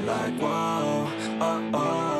like whoa, oh, uh, oh, uh.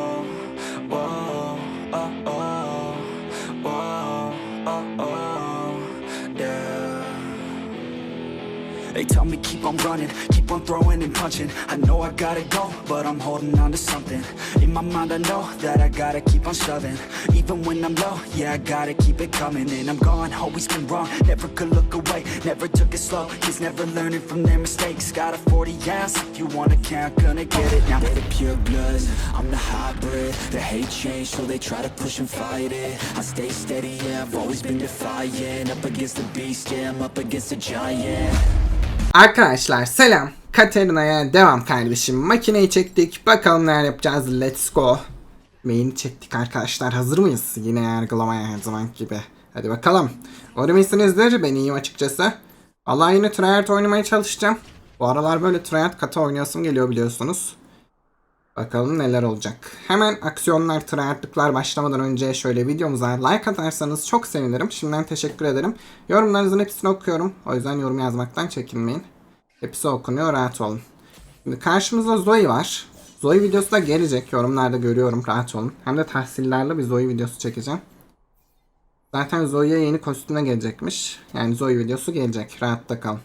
On running, keep on throwing and punching. I know I gotta go, but I'm holding on to something. In my mind, I know that I gotta keep on shoving. Even when I'm low, yeah, I gotta keep it coming. And I'm gone, always been wrong, never could look away, never took it slow. Kids never learning from their mistakes. Got a 40 ounce, if you wanna count, gonna get it now. They're the pure bloods, I'm the hybrid. The hate change, so they try to push and fight it. I stay steady, yeah, I've always been defiant. Up against the beast, yeah, I'm up against a giant. Arkadaşlar selam. Katerina'ya devam kardeşim. Makineyi çektik. Bakalım neler yapacağız. Let's go. Main'i çektik arkadaşlar. Hazır mıyız? Yine yargılamaya her zaman gibi. Hadi bakalım. İyisinizdir. Ben iyiyim açıkçası. Valla yine tryhard oynamaya çalışacağım. Bu aralar böyle tryhard kata oynayasım geliyor biliyorsunuz. Bakalım neler olacak. Hemen aksiyonlar, tryhardlıklar başlamadan önce şöyle videomuza like atarsanız çok sevinirim. Şimdiden teşekkür ederim. Yorumlarınızın hepsini okuyorum. O yüzden yorum yazmaktan çekinmeyin. Hepsi okunuyor, rahat olun. Şimdi karşımızda Zoe var. Zoe videosu da gelecek. Yorumlarda görüyorum, rahat olun. Hem de tahsillerle bir Zoe videosu çekeceğim. Zaten Zoe'ye yeni kostümle gelecekmiş. Yani Zoe videosu gelecek. Rahatta kalın.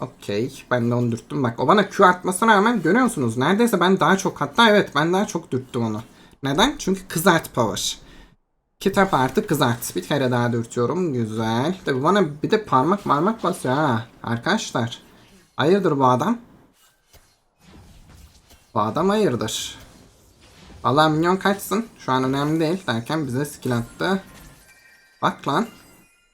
Okey. Ben de onu dürttüm. Bak o bana Q atmasına rağmen görüyor musunuz? Neredeyse ben daha çok hatta evet ben daha çok dürttüm onu. Neden? Çünkü kızart power. Kitap artı kızart. Bir kere daha dürtüyorum. Güzel. Tabi bana bir de parmak parmak basıyor ha. Arkadaşlar. Hayırdır bu adam? Bu adam hayırdır. Valla minyon kaçsın. Şu an önemli değil derken bize skill attı. Bak lan.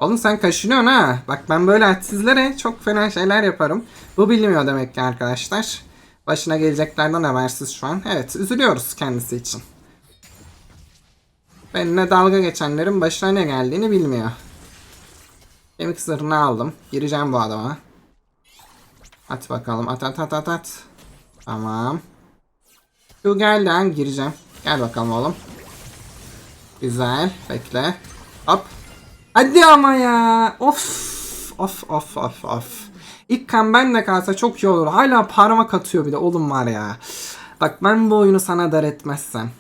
Oğlum sen kaşınıyorsun ha. Bak ben böyle hadsizlere çok fena şeyler yaparım. Bu bilmiyor demek ki arkadaşlar. Başına geleceklerden habersiz şu an. Evet üzülüyoruz kendisi için. Benimle dalga geçenlerin başına ne geldiğini bilmiyor. Kemik zırhını aldım. Gireceğim bu adama. At bakalım. At at at at at. Tamam. Şu lan gireceğim. Gel bakalım oğlum. Güzel. Bekle. Hop. Hadi ama ya. Of. Of of of of. İlk kan bende kalsa çok iyi olur. Hala parmak atıyor bir de oğlum var ya. Bak ben bu oyunu sana dar etmezsem.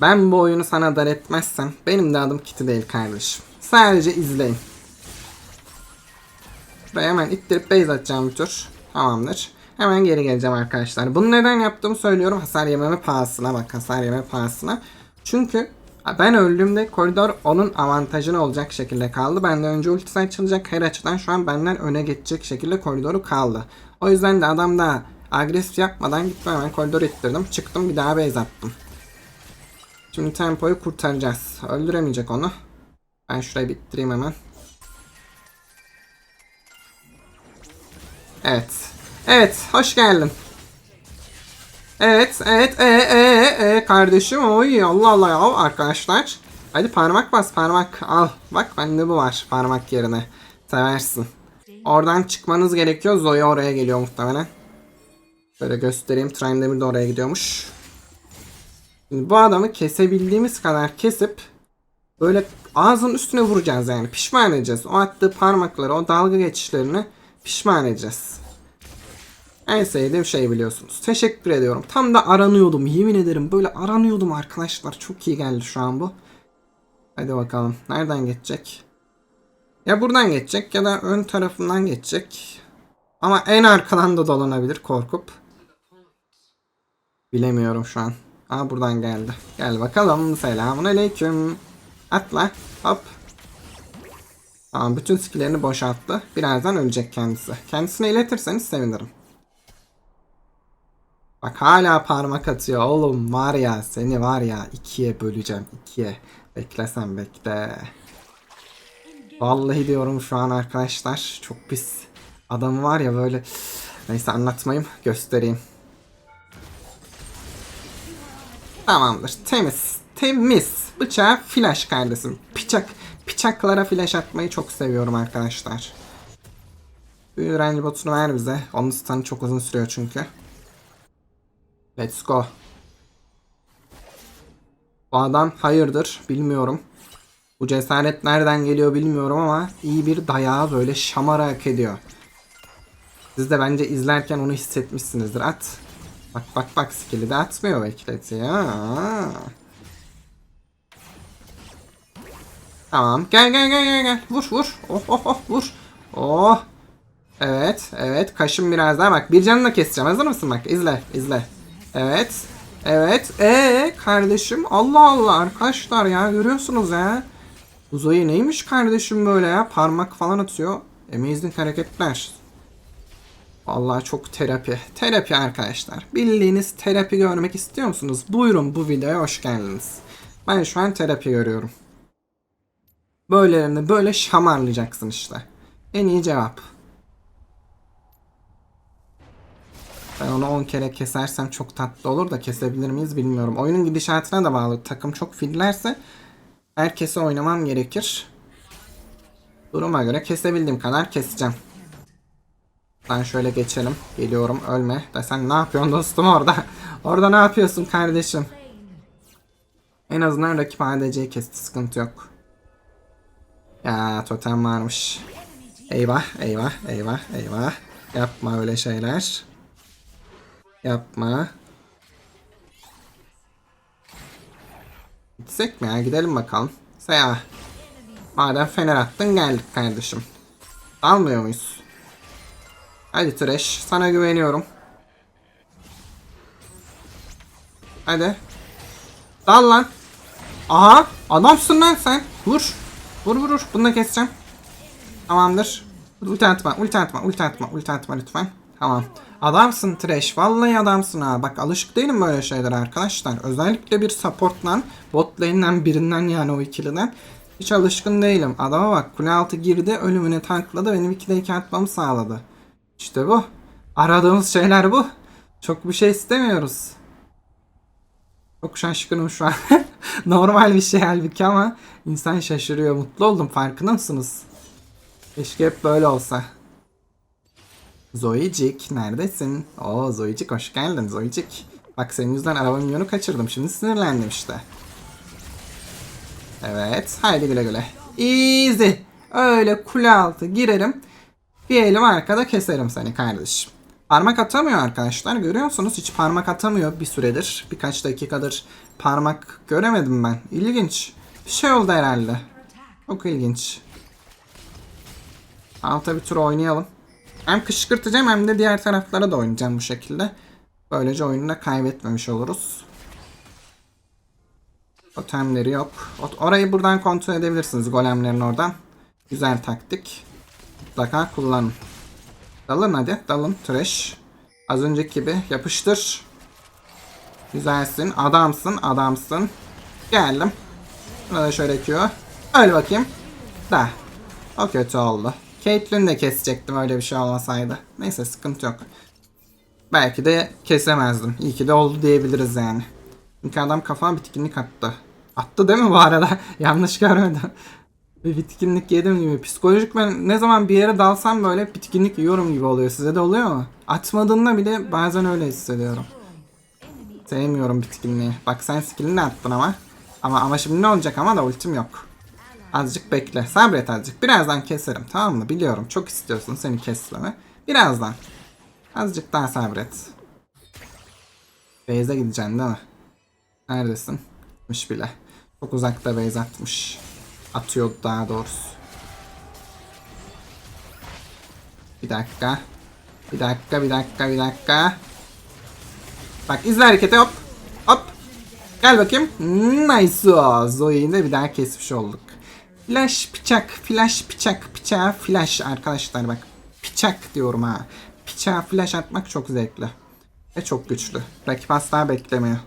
Ben bu oyunu sana dar etmezsem benim de adım Kitty değil kardeşim. Sadece izleyin. Ve hemen ittirip base atacağım bir tur. Tamamdır. Hemen geri geleceğim arkadaşlar. Bunu neden yaptığımı söylüyorum. Hasar yememe pahasına bak hasar yeme pahasına. Çünkü ben öldüğümde koridor onun avantajına olacak şekilde kaldı. Benden önce ultisi açılacak her açıdan şu an benden öne geçecek şekilde koridoru kaldı. O yüzden de adam da agresif yapmadan gittim hemen koridoru ittirdim. Çıktım bir daha base attım. Şimdi tempoyu kurtaracağız. Öldüremeyecek onu. Ben şurayı bitireyim hemen. Evet. Evet, hoş geldin. Evet, evet, e, e, e, kardeşim, oy, Allah Allah ya arkadaşlar. Hadi parmak bas, parmak al. Bak bende bu var, parmak yerine. Seversin. Oradan çıkmanız gerekiyor. Zoe oraya geliyor muhtemelen. Böyle göstereyim. Trendemir de oraya gidiyormuş. Şimdi bu adamı kesebildiğimiz kadar kesip böyle ağzının üstüne vuracağız yani. Pişman edeceğiz. O attığı parmakları, o dalga geçişlerini pişman edeceğiz. En sevdiğim şey biliyorsunuz. Teşekkür ediyorum. Tam da aranıyordum. Yemin ederim böyle aranıyordum arkadaşlar. Çok iyi geldi şu an bu. Hadi bakalım. Nereden geçecek? Ya buradan geçecek ya da ön tarafından geçecek. Ama en arkadan da dolanabilir korkup. Bilemiyorum şu an. Aa buradan geldi. Gel bakalım. Selamun aleyküm. Atla. Hop. Tamam bütün skillerini boşalttı. Birazdan ölecek kendisi. Kendisine iletirseniz sevinirim. Bak hala parmak atıyor oğlum var ya seni var ya ikiye böleceğim ikiye. Beklesen bekle. Vallahi diyorum şu an arkadaşlar çok pis. Adam var ya böyle neyse anlatmayayım göstereyim. Tamamdır temiz temiz bıçağı flash kardeşim. Bıçak bıçaklara flash atmayı çok seviyorum arkadaşlar. Öğrenci botunu ver bize. Onun stun'ı çok uzun sürüyor çünkü. Let's go. Bu adam hayırdır bilmiyorum. Bu cesaret nereden geliyor bilmiyorum ama iyi bir dayağı böyle şamara hak ediyor. Siz de bence izlerken onu hissetmişsinizdir. At. Bak bak bak skill'i de atmıyor bekletiyor. Tamam. Gel gel gel gel gel. Vur vur. Oh oh oh vur. Oh. Evet evet. Kaşım biraz daha bak. Bir canını keseceğim. Hazır mısın bak? izle izle. Evet. Evet. Ee kardeşim. Allah Allah arkadaşlar ya görüyorsunuz ya. Uzayı neymiş kardeşim böyle ya? Parmak falan atıyor. Amazing hareketler. Vallahi çok terapi. Terapi arkadaşlar. Bildiğiniz terapi görmek istiyor musunuz? Buyurun bu videoya hoş geldiniz. Ben şu an terapi görüyorum. Böylelerini böyle şamarlayacaksın işte. En iyi cevap. Ben onu 10 kere kesersem çok tatlı olur da kesebilir miyiz bilmiyorum. Oyunun gidişatına da bağlı. Takım çok fillerse herkese oynamam gerekir. Duruma göre kesebildiğim kadar keseceğim. Ben şöyle geçelim. Geliyorum ölme. De sen ne yapıyorsun dostum orada? orada ne yapıyorsun kardeşim? En azından rakip ADC'yi kesti. Sıkıntı yok. Ya totem varmış. Eyvah eyvah eyvah eyvah. Yapma öyle şeyler. Yapma. Gitsek mi ya? Gidelim bakalım. Seya. Madem fener attın geldik kardeşim. Almıyor muyuz? Hadi Trash. Sana güveniyorum. Hadi. Dal lan. Aha. Adamsın lan sen. Vur. Vur vur vur. Bunu da keseceğim. Tamamdır. Ulti atma. Ulti atma. Ulti atma. Ulti atma lütfen. Tamam. Adamsın Trash. Vallahi adamsın ha. Bak alışık değilim böyle şeyler arkadaşlar. Özellikle bir supportlan. Bot lane'den birinden yani o ikiliden. Hiç alışkın değilim. Adama bak kule altı girdi. Ölümüne tankladı. Benim 2'de 2 atmamı sağladı. İşte bu. Aradığımız şeyler bu. Çok bir şey istemiyoruz. Çok şaşkınım şu an. Normal bir şey halbuki ama insan şaşırıyor. Mutlu oldum farkında mısınız? Keşke hep böyle olsa. Zoicik neredesin? Oo Zoicik hoş geldin Zoicik. Bak senin yüzünden araba milyonu kaçırdım. Şimdi sinirlendim işte. Evet. Haydi güle güle. Easy. Öyle kule altı girerim. Bir elim arkada keserim seni kardeşim. Parmak atamıyor arkadaşlar. Görüyorsunuz hiç parmak atamıyor bir süredir. Birkaç dakikadır parmak göremedim ben. İlginç. Bir şey oldu herhalde. Çok ilginç. Alta bir tur oynayalım. Hem kışkırtacağım hem de diğer taraflara da oynayacağım bu şekilde. Böylece oyunu da kaybetmemiş oluruz. Totemleri yok. Orayı buradan kontrol edebilirsiniz golemlerin oradan. Güzel taktik. Mutlaka kullanın. Dalın hadi. Dalın. Trash. Az önceki gibi yapıştır. Güzelsin. Adamsın. Adamsın. Geldim. Buna da şöyle Q. Öl bakayım. Da. O kötü oldu. Caitlyn'i de kesecektim öyle bir şey olmasaydı. Neyse sıkıntı yok. Belki de kesemezdim. İyi ki de oldu diyebiliriz yani. Çünkü adam kafama bitkinlik attı. Attı değil mi bu arada? Yanlış görmedim. Bir bitkinlik yedim gibi. Psikolojik ben ne zaman bir yere dalsam böyle bitkinlik yiyorum gibi oluyor. Size de oluyor mu? Atmadığında bile bazen öyle hissediyorum. Sevmiyorum bitkinliği. Bak sen skillini attın ama. Ama ama şimdi ne olacak ama da ultim yok. Azıcık bekle. Sabret azıcık. Birazdan keserim tamam mı? Biliyorum çok istiyorsun seni kesmemi. Birazdan. Azıcık daha sabret. Beyze gideceksin değil mi? Neredesin? Gitmiş bile. Çok uzakta base atmış. Atıyordu daha doğrusu. Bir dakika. Bir dakika, bir dakika, bir dakika. Bak izle hareketi hop. Hop. Gel bakayım. Nice. Zoe'yi de bir daha kesmiş olduk. Flash bıçak, flash bıçak, bıçağa flash arkadaşlar bak. Bıçak diyorum ha. Bıçağa flash atmak çok zevkli. Ve çok güçlü. Rakip asla beklemiyor.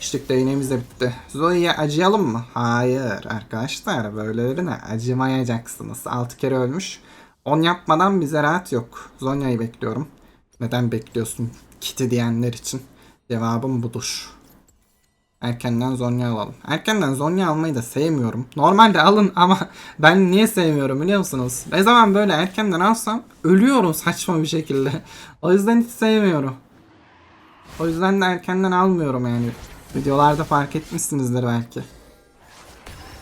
İşlik değneğimiz de bitti. Zoe'ye acıyalım mı? Hayır arkadaşlar böylelerine acımayacaksınız. 6 kere ölmüş. 10 yapmadan bize rahat yok. Zonya'yı bekliyorum. Neden bekliyorsun kiti diyenler için? Cevabım budur. Erkenden Zonya alalım. Erkenden Zonya almayı da sevmiyorum. Normalde alın ama ben niye sevmiyorum biliyor musunuz? Ne zaman böyle erkenden alsam ölüyorum saçma bir şekilde. O yüzden hiç sevmiyorum. O yüzden de erkenden almıyorum yani. Videolarda fark etmişsinizdir belki.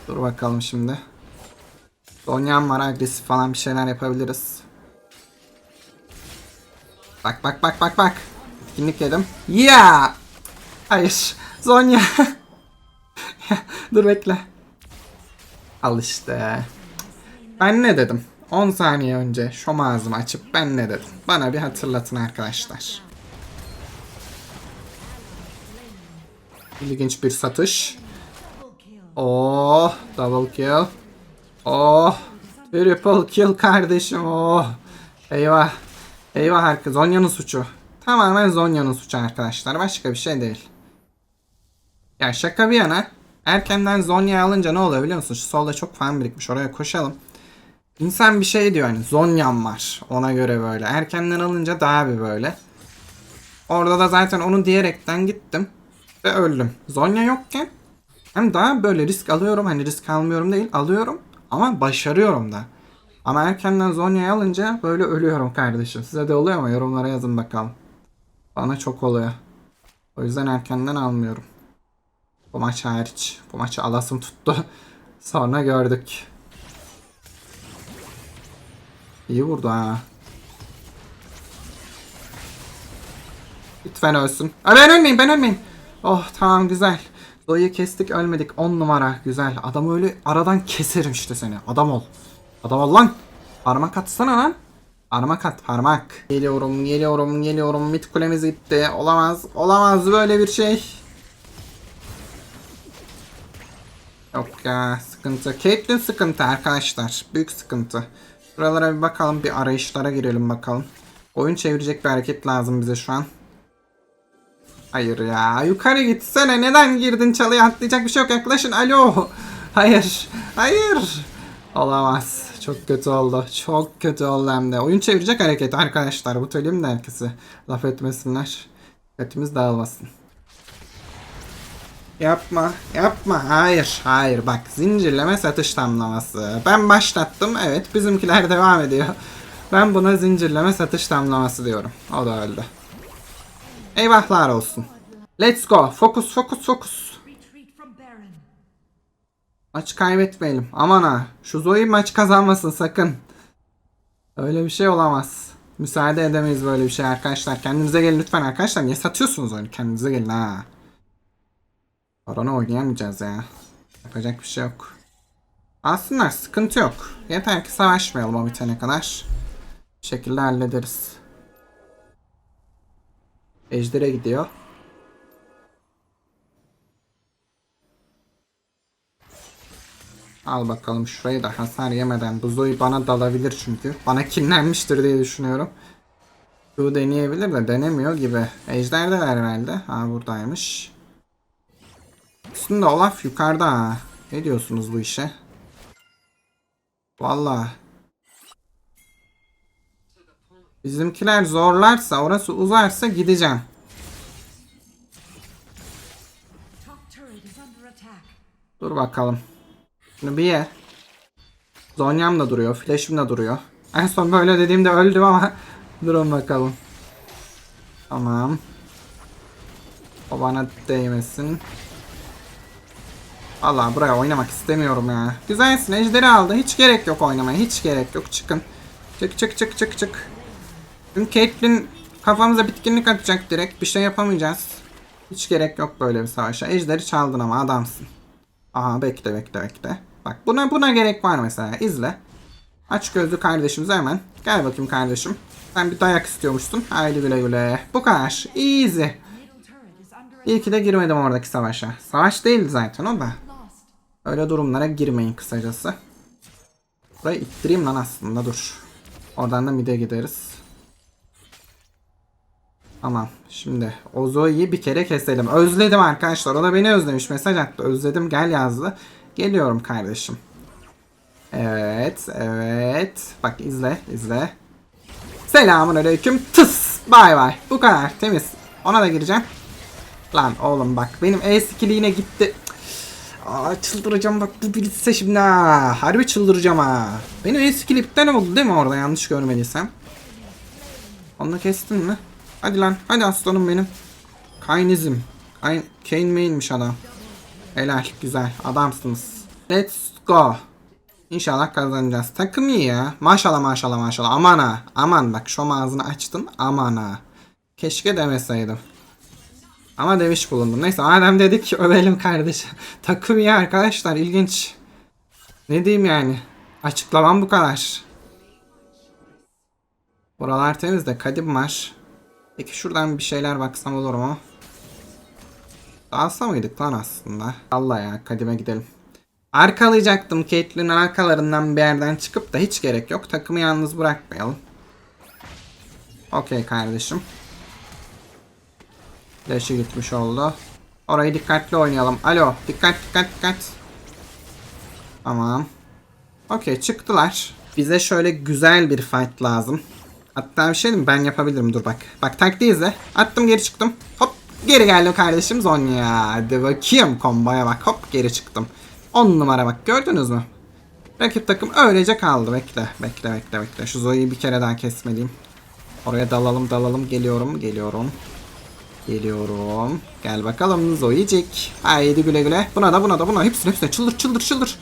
Dur bakalım şimdi. Zonya'm var agresif falan bir şeyler yapabiliriz. Bak bak bak bak bak. bitkinlik yedim. Ya! Hayır. Zonya. Dur bekle. Al işte. Ben ne dedim? 10 saniye önce şom ağzımı açıp ben ne dedim? Bana bir hatırlatın arkadaşlar. İlginç bir satış. Oh, double kill. Oh, triple kill kardeşim. Oh. Eyvah. Eyvah herkes. Zonya'nın suçu. Tamamen Zonya'nın suçu arkadaşlar. Başka bir şey değil. Ya şaka bir yana. Erkenden Zonya alınca ne oluyor biliyor musun? Şu solda çok fan birikmiş. Oraya koşalım. İnsan bir şey diyor hani Zonya'm var. Ona göre böyle. Erkenden alınca daha bir böyle. Orada da zaten onu diyerekten gittim. Ve öldüm. Zonya yokken hem daha böyle risk alıyorum. Hani risk almıyorum değil. Alıyorum. Ama başarıyorum da. Ama erkenden Zonya'yı alınca böyle ölüyorum kardeşim. Size de oluyor mu? Yorumlara yazın bakalım. Bana çok oluyor. O yüzden erkenden almıyorum. Bu maç hariç. Bu maçı alasım tuttu. Sonra gördük. İyi vurdu ha. Lütfen ölsün. Aa, ben ölmeyeyim ben ölmeyeyim. Oh tamam güzel. Zoe'yi kestik ölmedik. 10 numara güzel. Adamı öyle aradan keserim işte seni. Adam ol. Adam ol lan. Parmak atsana lan. Parmak at parmak. Geliyorum geliyorum geliyorum. Mid kulemiz gitti. Olamaz. Olamaz böyle bir şey. Yok ya sıkıntı. Caitlyn sıkıntı arkadaşlar. Büyük sıkıntı. Buralara bir bakalım. Bir arayışlara girelim bakalım. Oyun çevirecek bir hareket lazım bize şu an. Hayır ya. Yukarı gitsene. Neden girdin çalıya atlayacak bir şey yok. Yaklaşın. Alo. Hayır. Hayır. Olamaz. Çok kötü oldu. Çok kötü oldu hem de. Oyun çevirecek hareket arkadaşlar. Bu söyleyeyim de herkese. Laf etmesinler. Dikkatimiz dağılmasın. Yapma, yapma. Hayır, hayır. Bak zincirleme satış tamlaması. Ben başlattım. Evet, bizimkiler devam ediyor. Ben buna zincirleme satış tamlaması diyorum. O da öldü. Eyvahlar olsun. Let's go. Fokus, fokus, fokus. Maç kaybetmeyelim. Aman ha. Şu Zoe maç kazanmasın sakın. Öyle bir şey olamaz. Müsaade edemeyiz böyle bir şey arkadaşlar. Kendinize gelin lütfen arkadaşlar. Niye satıyorsunuz oyunu? Kendinize gelin ha. Korona oynayamayacağız ya. Yapacak bir şey yok. Aslında sıkıntı yok. Yeter ki savaşmayalım o bitene kadar. Bir şekilde hallederiz. Ejder'e gidiyor. Al bakalım şurayı da hasar yemeden. Buzoyu bana dalabilir çünkü. Bana kinlenmiştir diye düşünüyorum. Bu deneyebilir de denemiyor gibi. Ejder'deler herhalde. Ha buradaymış. Üstünde Olaf yukarıda ha. Ne diyorsunuz bu işe? Valla. Bizimkiler zorlarsa, orası uzarsa gideceğim. Dur bakalım. Şimdi bir ye. Zonyam da duruyor. Flash'im de duruyor. En son böyle dediğimde öldüm ama durun bakalım. Tamam. O bana değmesin. Allah buraya oynamak istemiyorum ya. Güzelsin ejderi aldı. Hiç gerek yok oynamaya. Hiç gerek yok. Çıkın. Çık çık çık çık çık. Çünkü Caitlyn kafamıza bitkinlik atacak direkt. Bir şey yapamayacağız. Hiç gerek yok böyle bir savaşa. Ejderi çaldın ama adamsın. Aha bekle bekle bekle. Bak buna buna gerek var mesela. İzle. Aç gözlü kardeşimize hemen. Gel bakayım kardeşim. Sen bir dayak istiyormuşsun. Haydi güle güle. Bu kadar. Easy. İyi ki de girmedim oradaki savaşa. Savaş değildi zaten o da. Öyle durumlara girmeyin kısacası. Burayı ittireyim lan aslında dur. Oradan da mide gideriz. Tamam. Şimdi Ozo'yu bir kere keselim. Özledim arkadaşlar. O da beni özlemiş. Mesaj attı. Özledim gel yazdı. Geliyorum kardeşim. Evet. Evet. Bak izle. izle. Selamun aleyküm. Tıs. Bay bay. Bu kadar. Temiz. Ona da gireceğim. Lan oğlum bak. Benim E skill'i yine gitti. Aa çıldıracağım bak bu bilse şimdi ha. Harbi çıldıracağım ha. Benim E skill iptal oldu değil mi orada yanlış görmediysem. Onu kestin mi? Hadi lan hadi aslanım benim. Kaynizm. Kayn Kane main'miş adam. Helal güzel adamsınız. Let's go. İnşallah kazanacağız. Takım iyi ya. Maşallah maşallah maşallah. Aman ha. Aman bak şu ağzını açtın. Aman ha. Keşke demeseydim. Ama demiş bulundum. Neyse madem dedik övelim kardeşim. Takım iyi arkadaşlar ilginç. Ne diyeyim yani. Açıklamam bu kadar. Buralar temiz de kadim var. Peki şuradan bir şeyler baksam olur mu? Alsa mıydık lan aslında? Allah ya kadime gidelim. Arkalayacaktım Caitlyn'in arkalarından bir yerden çıkıp da hiç gerek yok. Takımı yalnız bırakmayalım. Okey kardeşim. Flash'ı gitmiş oldu. Orayı dikkatli oynayalım. Alo dikkat dikkat dikkat. Tamam. Okey çıktılar. Bize şöyle güzel bir fight lazım. Hatta bir şey diyeyim ben yapabilirim dur bak. Bak taktiği izle. Attım geri çıktım. Hop geri geldim kardeşim Zonya. Hadi bakayım komboya bak hop geri çıktım. 10 numara bak gördünüz mü? Rakip takım öylece kaldı. Bekle bekle bekle bekle. Şu Zoe'yi bir kere daha kesmeliyim. Oraya dalalım dalalım geliyorum geliyorum. Geliyorum. Gel bakalım Zoe'cik. Haydi güle güle. Buna da buna da buna. Hepsine hepsine çıldır çıldır çıldır.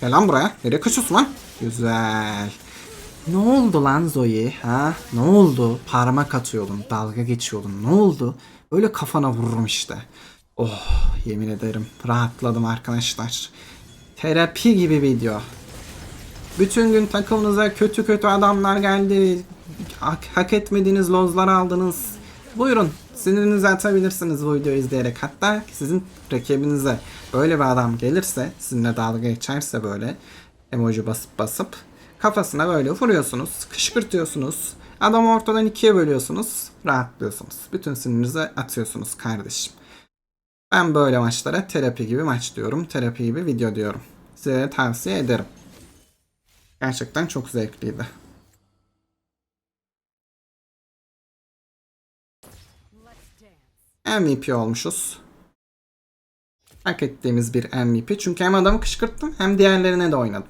Gel lan buraya. Nereye kaçıyorsun lan? Güzel. Ne oldu lan Zoe? Ha? Ne oldu? Parmak atıyordun, dalga geçiyordun. Ne oldu? Öyle kafana vururum işte. Oh, yemin ederim rahatladım arkadaşlar. Terapi gibi video. Bütün gün takımınıza kötü kötü adamlar geldi. Hak, hak etmediğiniz lozlar aldınız. Buyurun sinirinizi atabilirsiniz bu videoyu izleyerek. Hatta sizin rakibinize böyle bir adam gelirse sizinle dalga geçerse böyle emoji basıp basıp kafasına böyle vuruyorsunuz. Kışkırtıyorsunuz. Adamı ortadan ikiye bölüyorsunuz. Rahatlıyorsunuz. Bütün sinirinizi atıyorsunuz kardeşim. Ben böyle maçlara terapi gibi maç diyorum. Terapi gibi video diyorum. Size tavsiye ederim. Gerçekten çok zevkliydi. MVP olmuşuz. Hak ettiğimiz bir MVP. Çünkü hem adamı kışkırttım hem diğerlerine de oynadım.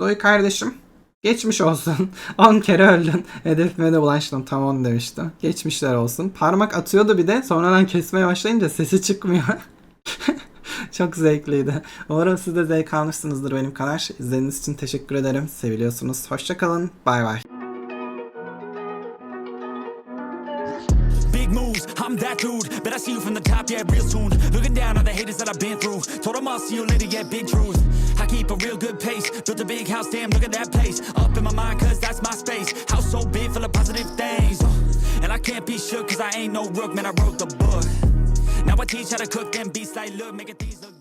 Zoe kardeşim geçmiş olsun. 10 kere öldün. Hedefime de ulaştım. Tam 10 demiştim. Geçmişler olsun. Parmak atıyordu bir de. Sonradan kesmeye başlayınca sesi çıkmıyor. Çok zevkliydi. Umarım siz de zevk almışsınızdır benim kadar. İzlediğiniz için teşekkür ederim. Seviliyorsunuz. Hoşçakalın. Bay bay. Yeah, real soon. Looking down on the haters that I've been through. Told them I'll see you later, yeah, big truth. I keep a real good pace. Built a big house, damn, look at that place. Up in my mind, cause that's my space. House so big, full of positive things. Uh, And I can't be shook, cause I ain't no rook, man, I wrote the book. Now I teach how to cook them beats like, look, make it these look.